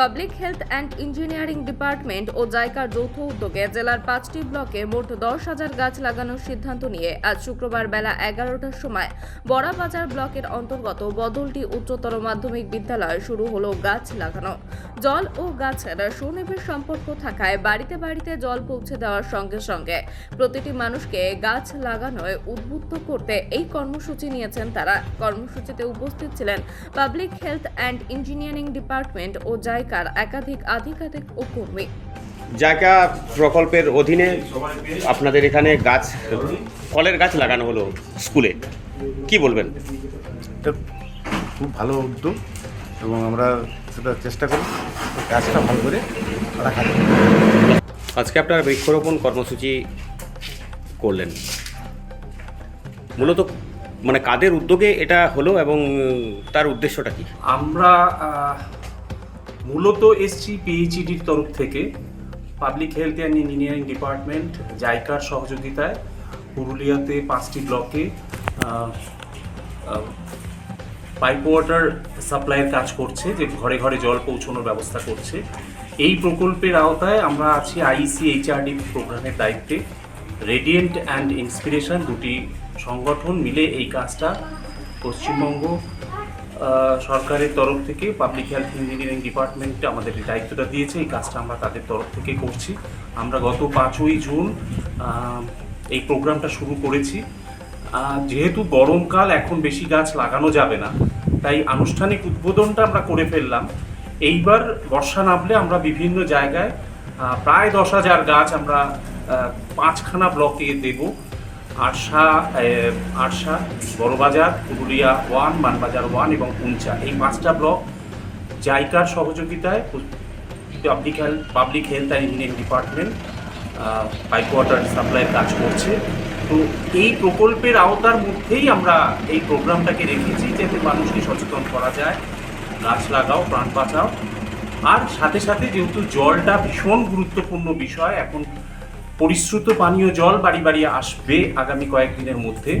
Public health and engineering department ও জাইকার যৌথ উদ্যোগে জেলার পাঁচটি ব্লকে মোট দশ হাজার গাছ লাগানোর সিদ্ধান্ত নিয়ে আজ শুক্রবার বেলা এগারোটার সময় বড়াবাজার ব্লকের অন্তর্গত বদলটি উচ্চতর মাধ্যমিক বিদ্যালয়ে শুরু হলো গাছ লাগানো। জল ও গাছের সুনিবিড় সম্পর্ক থাকায় বাড়িতে বাড়িতে জল পৌঁছে দেওয়ার সঙ্গে সঙ্গে প্রতিটি মানুষকে গাছ লাগানোয় উদ্বুদ্ধ করতে এই কর্মসূচি নিয়েছেন তারা। কর্মসূচিতে উপস্থিত ছিলেন public health and engineering department ও জাইকার একাধিক আধিকারিক ও কর্মী। জায়গা প্রকল্পের অধীনে আপনাদের এখানে গাছ ফলের গাছ লাগানো হলো স্কুলে। কি বলবেন? এটা খুব ভালো উদ্যোগ এবং আমরা সেটা চেষ্টা করি গাছটা ভালো করে রাখা আজকে আপনারা বৃক্ষরোপণ কর্মসূচি করলেন। মূলত মানে কাদের উদ্যোগে এটা হলো এবং তার উদ্দেশ্যটা কি? আমরা মূলত এসছি পিএইচইডির তরফ থেকে। Public health and engineering department জাইকার সহযোগিতায় পুরুলিয়াতে পাঁচটি ব্লকে পাইপ ওয়াটার সাপ্লাইয়ের কাজ করছে, যে ঘরে ঘরে জল পৌঁছানোর ব্যবস্থা করছে। এই প্রকল্পের আওতায় আমরা আছি আইসি এইচআরডি প্রোগ্রামের দায়িত্বে। রেডিয়েন্ট অ্যান্ড ইন্সপিরেশন দুটি সংগঠন মিলে এই কাজটা পশ্চিমবঙ্গ সরকারের তরফ থেকে পাবলিক হেলথ ইঞ্জিনিয়ারিং ডিপার্টমেন্ট আমাদের দায়িত্বটা দিয়েছে, এই কাজটা আমরা তাদের তরফ থেকে করছি। আমরা গত পাঁচই জুন এই প্রোগ্রামটা শুরু করেছি। যেহেতু গরমকাল, এখন বেশি গাছ লাগানো যাবে না, তাই আনুষ্ঠানিক উদ্বোধনটা আমরা করে ফেললাম। এইবার বর্ষা নামলে আমরা বিভিন্ন জায়গায় প্রায় দশ হাজার গাছ আমরা পাঁচখানা ব্লকে দেব। আরশা আরশা, বড়বাজার, পুরুলিয়া ওয়ান মানবাজার ওয়ান এবং পুঞ্চা এই পাঁচটা ব্লক জাইকার সহযোগিতায় public health public health and engineering department pipe water সাপ্লাইয়ের কাজ করছে। তো এই প্রকল্পের আওতার মধ্যেই আমরা এই প্রোগ্রামটাকে রেখেছি, যাতে মানুষকে সচেতন করা যায়। গাছ লাগাও, প্রাণ বাঁচাও। আর সাথে সাথে যেহেতু জলটা ভীষণ গুরুত্বপূর্ণ বিষয়, এখন পরিশ্রুত পানীয় জল বাড়ি বাড়ি আসবে আগামী কয়েকদিনের মধ্যে।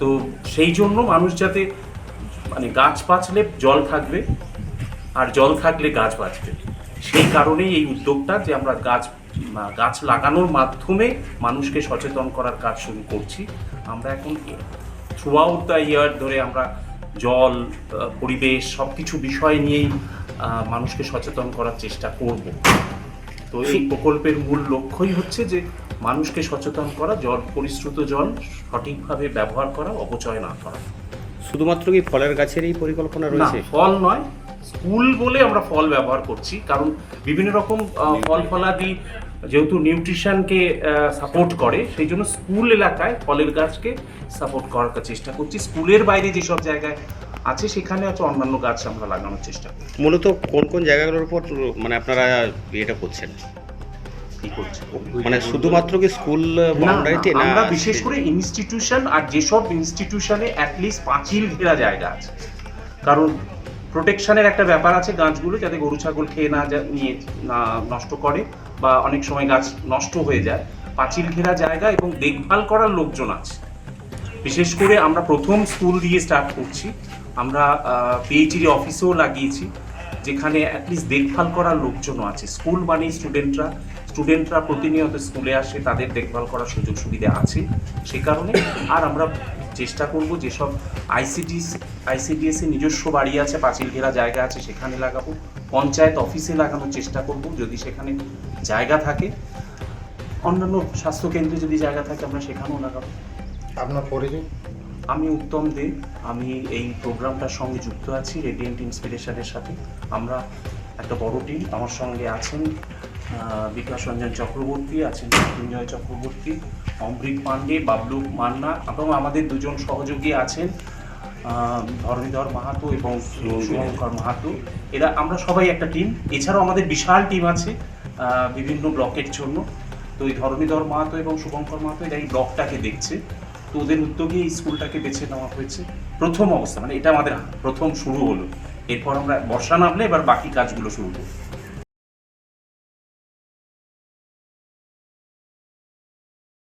তো সেই জন্য মানুষ যাতে মানে গাছ বাঁচলে জল থাকবে আর জল থাকলে গাছ বাঁচবে। সেই কারণেই এই উদ্যোগটা যে আমরা গাছ গাছ লাগানোর মাধ্যমে মানুষকে সচেতন করার কাজ শুরু করছি। আমরা এখন থ্রু আউট দ্য ইয়ার ধরে আমরা জল পরিবেশ সব কিছু বিষয় নিয়েই মানুষকে সচেতন করার চেষ্টা করব। তো এই প্রকল্পের মূল লক্ষ্যই হচ্ছে যে মানুষকে সচেতন করা জল পরিশ্রুত জল সঠিকভাবে ব্যবহার করা অপচয় না করা। শুধুমাত্র কি ফলের গাছেরই পরিকল্পনা রয়েছে? ফল নয় স্কুল বলে আমরা ফল ব্যবহার করছি কারণ বিভিন্ন রকম ফল ফলাদি যেহেতু নিউট্রিশনকে সাপোর্ট করে সেই জন্য স্কুল এলাকায় ফলের গাছকে সাপোর্ট করার চেষ্টা করছি। স্কুলের বাইরে যেসব জায়গায় আছে সেখানে হচ্ছে অন্যান্য গাছ আমরা লাগানোর চেষ্টা করছি মূলত কোন কোন জায়গাগুলোর উপর মানে আপনারা এটা করছেন? কি করছি মানে শুধুমাত্র কি স্কুল বাউন্ডারিতে না, আমরা বিশেষ করে ইনস্টিটিউশন আর যেসব ইনস্টিটিউশনে অ্যাটলিস্ট পাঁচিল ঘেরা জায়গা আছে। কারণ প্রোটেকশনের একটা ব্যাপার আছে গাছগুলো যাতে গরু ছাগল খেয়ে না নিয়ে না নষ্ট করে বা অনেক সময় গাছ নষ্ট হয়ে যায়। পাঁচিল ঘেরা জায়গা এবং দেখভাল করার লোকজন আছে। বিশেষ করে আমরা প্রথম স্কুল দিয়ে স্টার্ট করছি। আমরা পিএইচডি অফিসেও লাগিয়েছি, যেখানে অ্যাটলিস্ট দেখভাল করার লোকজনও আছে। স্কুল মানেই স্টুডেন্টরা স্টুডেন্টরা প্রতিনিয়ত স্কুলে আসে, তাদের দেখভাল করার সুযোগ সুবিধা আছে সে কারণে। আর আমরা চেষ্টা করব যেসব আইসিডিএস আইসিডিএস নিজস্ব বাড়ি আছে পাঁচিল ঘেরা জায়গা আছে, সেখানে লাগাবো। পঞ্চায়েত অফিসে লাগানোর চেষ্টা করব, যদি সেখানে জায়গা থাকে। অন্যান্য স্বাস্থ্যকেন্দ্রে যদি জায়গা থাকে, আমরা সেখানেও লাগাবো। আপনার পরিচয়? আমি উত্তম দে আমি এই প্রোগ্রামটার সঙ্গে যুক্ত আছি রেডিয়েন্ট ইন্সপিরেশনের সাথে। আমরা একটা বড় টিম আমার সঙ্গে আছেন বিকাশ রঞ্জন চক্রবর্তী আছেন মৃত্যুঞ্জয় চক্রবর্তী অমৃত পাণ্ডে বাবলু মান্না এবং আমাদের দুজন সহযোগী আছেন ধরণীধর মাহাতো এবং শুভঙ্কর মাহাতো। এরা আমরা সবাই একটা টিম এছাড়াও আমাদের বিশাল টিম আছে বিভিন্ন ব্লকের জন্য। তো এই ধরণীধর মাহাতো এবং শুভঙ্কর মাহাতো এরা এই ব্লকটাকে দেখছে। তো ওদের উদ্যোগে এই স্কুলটাকে বেছে নেওয়া হয়েছে। প্রথম অবস্থা মানে এটা আমাদের প্রথম শুরু হলো। এরপর আমরা বর্ষা নামলে এবার বাকি কাজগুলো শুরু করব।